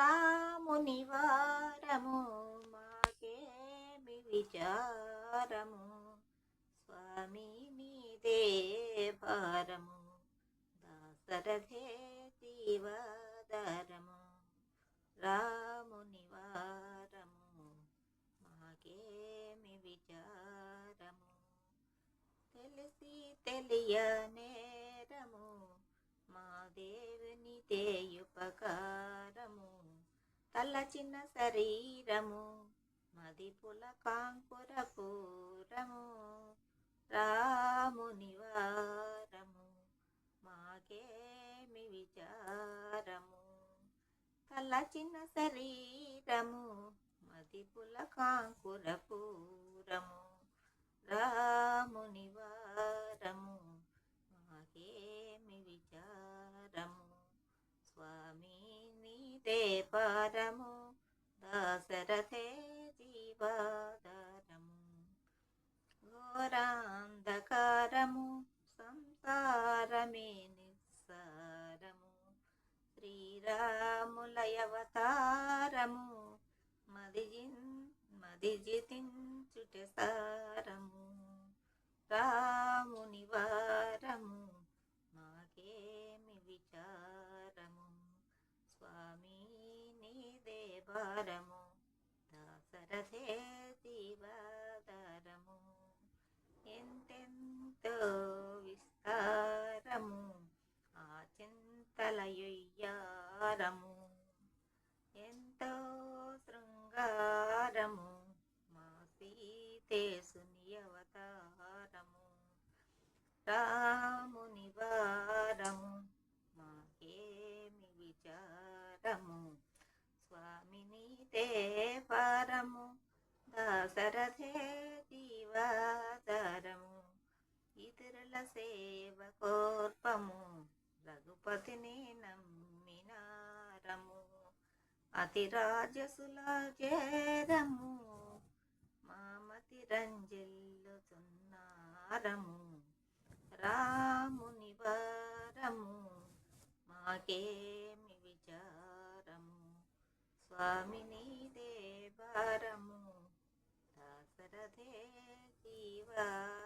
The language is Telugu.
రాముని వారము మాకేమి విచారము స్వామి నీదే భారము దాసరథే జీవాధారము. రాముని వారము మాకేమి విచారము తెలిసి తెలియనేరము మా దేవుని దేయుపకారము చిన్న శరీరము మదిపుల కాంకుర పూరము రాముని వారము మాకేమి విచారము. తలచిన శరీరము మదిపుల కాంకుర పూరము రాముని వారము సారమే. నిస్సారము శ్రీరాములయవతారము. మదిజిన్ మదిజితించుట సారము. రాముని వారము. మాకేమి విచారము. స్వామి నీదే భారము దాసరథే శృంగారము. ఎంతో శృంగారము. మా సీతేశుని అవతారము. రాముని వారము. మాకేమి విచారము. స్వామిని పరము. దాసరథే జీవాధారము. ఇతరుల సేవ కోర్పము. రఘుపతిని నమ్మినారము అతి రాజసుల చేరము మామతి రంజిల్లుతున్నారము రాముని వారము మాకేమి విచారము. స్వామిని దేవారము దాసరథే జీవా